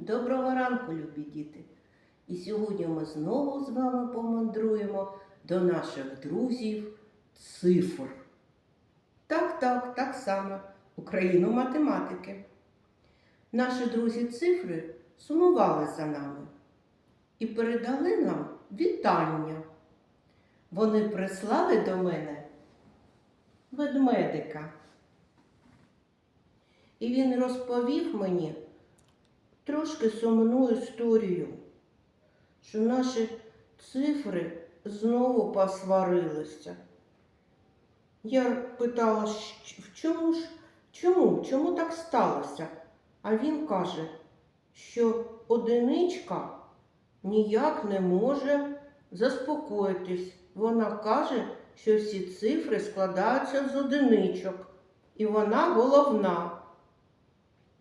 Доброго ранку, любі діти! І сьогодні ми знову з вами помандруємо до наших друзів цифр. Так, так, так само, Україну математики. Наші друзі цифри сумували за нами і передали нам вітання. Вони прислали до мене ведмедика. І він розповів мені трошки сумну історію, що наші цифри знову посварилися. Я питала, в чому ж, чому, чому так сталося? А він каже, що одиничка ніяк не може заспокоїтись. Вона каже, що всі цифри складаються з одиничок, і вона головна.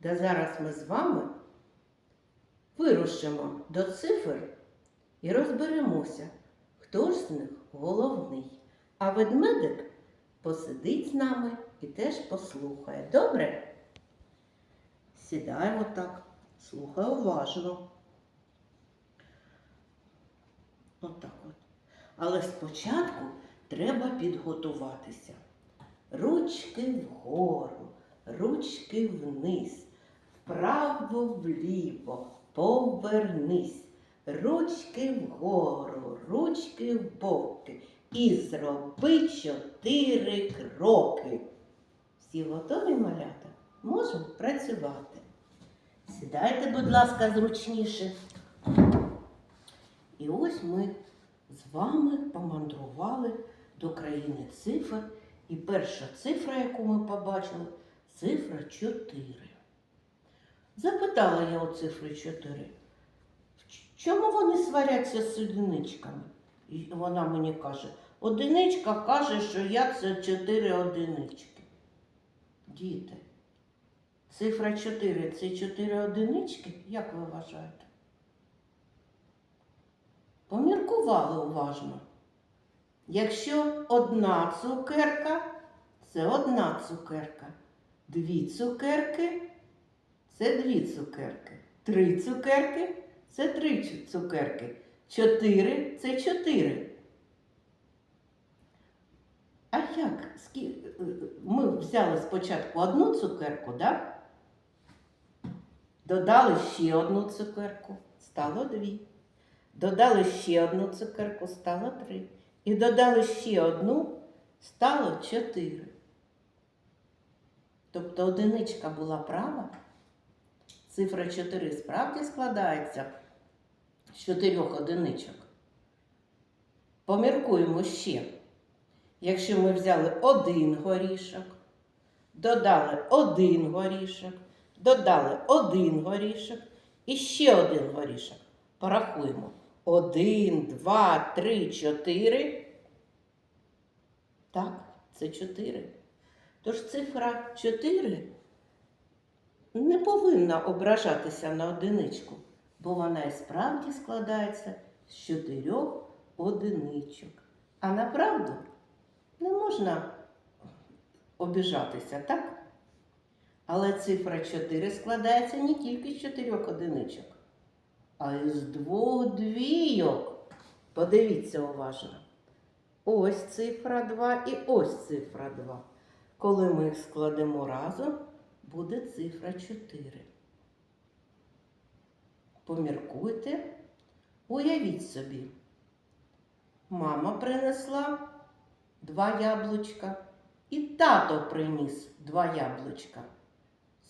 Та зараз ми з вами вирушимо до цифр і розберемося, хто ж з них головний. А ведмедик посидить з нами і теж послухає. Добре? Сідай отак, слухай уважно. Отак от. Але спочатку треба підготуватися. Ручки вгору, ручки вниз, вправо вліво, повернись. Ручки вгору, ручки вбоки. І зроби чотири кроки. Всі готові малята? Можемо працювати. Сідайте, будь ласка, зручніше. І ось ми з вами помандрували до країни цифр. І перша цифра, яку ми побачили, цифра 4. Запитала я у цифри 4, чому вони сваряться з одиничками? І вона мені каже, одиничка каже, що я це 4 одинички. Діти, цифра 4 це 4 одинички? Як ви вважаєте? Поміркували уважно. Якщо одна цукерка, це одна цукерка. Дві цукерки це дві цукерки. Три цукерки це три цукерки. Чотири це чотири. А як? Ми взяли спочатку одну цукерку, да? Додали ще одну цукерку, стало дві. Додали ще одну цукерку, стало три. І додали ще одну, стало чотири. Тобто одиничка була права. Цифра 4 справді складається з чотирьох одиничок. Поміркуємо ще. Якщо ми взяли один горішок, додали один горішок, додали один горішок і ще один горішок. Порахуємо. Один, два, три, чотири. Так, це чотири. Тож цифра 4 не повинна ображатися на одиничку, бо вона і справді складається з чотирьох одиничок. А направду не можна обіжатися, так? Але цифра 4 складається не тільки з чотирьох одиничок, а й з двох двійок. Подивіться уважно. Ось цифра 2 і ось цифра 2. Коли ми їх складемо разом, буде цифра 4. Поміркуйте, уявіть собі. Мама принесла два яблучка і тато приніс два яблучка.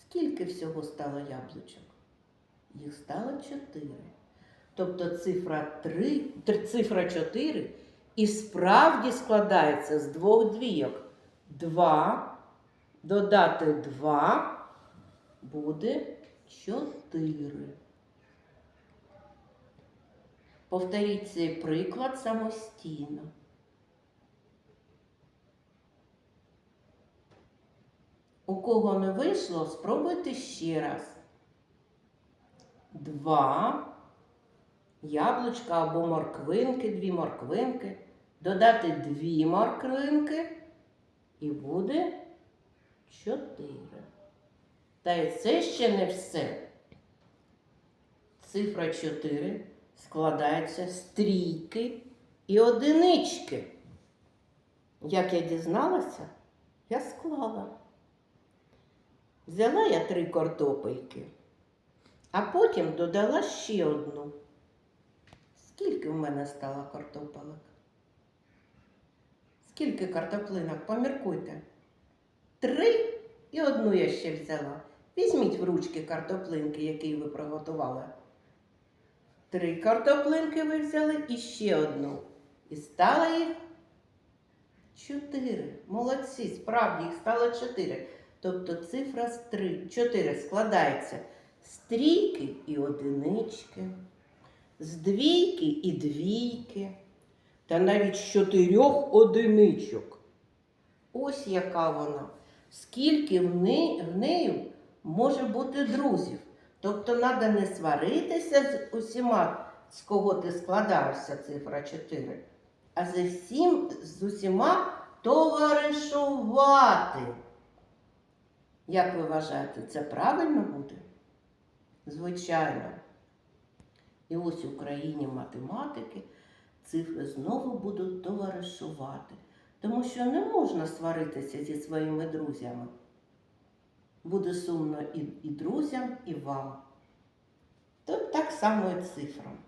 Скільки всього стало яблучок? Їх стало 4. Тобто цифра 3, цифра 4 і справді складається з двох двійок. 2 додати 2 буде 4. Повторіть цей приклад самостійно. У кого не вийшло, спробуйте ще раз. Два яблучка або морквинки, дві морквинки, додати дві морквинки і буде чотири. Та й це ще не все. цифра 4 складається з трійки і одинички. Як я дізналася, я склала. Взяла я три картопельки, а потім додала ще одну. Скільки в мене стало картопелек? Скільки картоплинок? Поміркуйте. Три і одну я ще взяла. Візьміть в ручки картоплинки, які ви приготували. Три картоплинки ви взяли і ще одну. І стало їх чотири. Молодці, справді їх стало чотири. Тобто цифра з три, чотири складається з трійки і одинички, з двійки і двійки, та навіть з чотирьох одиничок. Ось яка вона. Скільки в неї, може бути друзів. Тобто треба не сваритися з усіма, з кого ти складаєшся, цифра 4, а з всім, з усіма товаришувати. Як ви вважаєте, це правильно буде? Звичайно. І ось в Україні математики цифри знову будуть товаришувати, тому що не можна сваритися зі своїми друзями. Буде сумно і, і друзям, і вам. То так само і цифрам.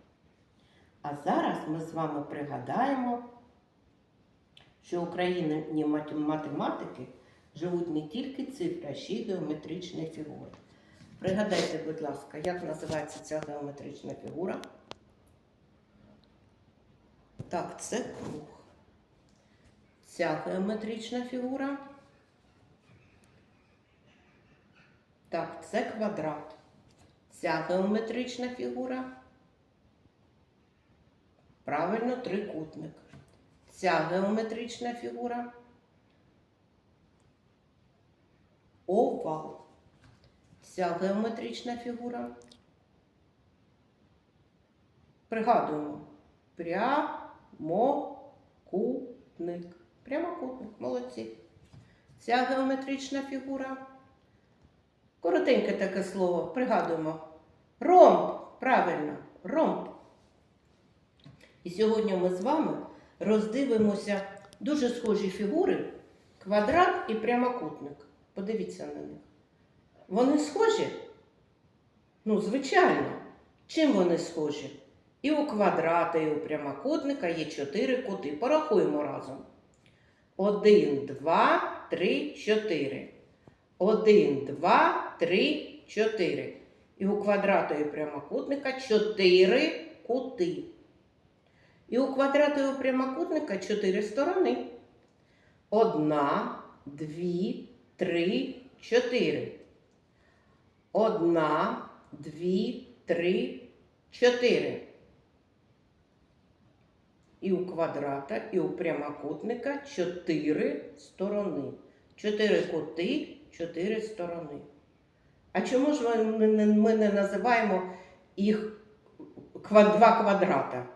А зараз ми з вами пригадаємо, що в математики живуть не тільки цифри, а ще й геометричні фігури. Пригадайте, будь ласка, як називається ця геометрична фігура? Так, це круг. Ця геометрична фігура. Так, це квадрат. Ця геометрична фігура. Правильно, трикутник. Ця геометрична фігура. Овал. Ця геометрична фігура. Пригадуємо. Прямокутник. Прямокутник. Молодці. Ця геометрична фігура. Коротеньке таке слово. Пригадуємо. Ромб. Правильно. Ромб. І сьогодні ми з вами роздивимося дуже схожі фігури квадрат і прямокутник. Подивіться на них. Вони схожі? Ну, звичайно. Чим вони схожі? І у квадрата, і у прямокутника є чотири кути. Порахуємо разом. Один, два, три, чотири. Один, два, три, чотири. І у квадрата і прямокутника чотири кути. І у квадрата і у прямокутника чотири сторони. Одна, дві, три, чотири. Одна, дві, три, чотири. І у квадрата, і у прямокутника чотири сторони. Чотири кути, чотири сторони. А чому ж ми ми ми не називаємо їх два квадрата?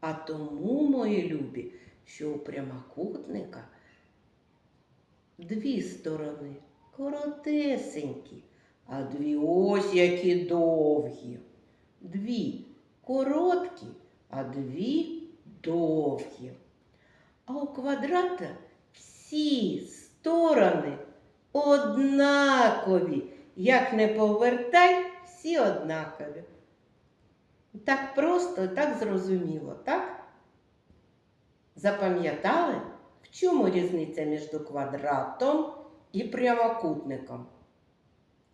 А тому, мої любі, що у прямокутника дві сторони коротесенькі, а дві ось які довгі. Дві короткі, а дві довгі. А у квадрата всі сторони однакові. Як не повертай, всі однакові. Так просто так зрозуміло, так? Запам'ятали, в чому різниця між квадратом і прямокутником?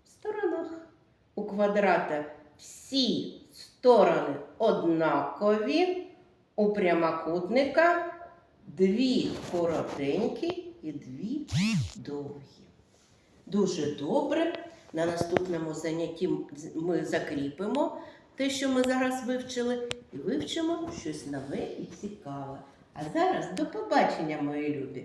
В сторонах. У квадрата всі сторони однакові, у прямокутника дві коротенькі і дві довгі. Дуже добре. На наступному занятті ми закріпимо те, що ми зараз вивчили, і вивчимо щось нове і цікаве. А зараз до побачення, мої любі!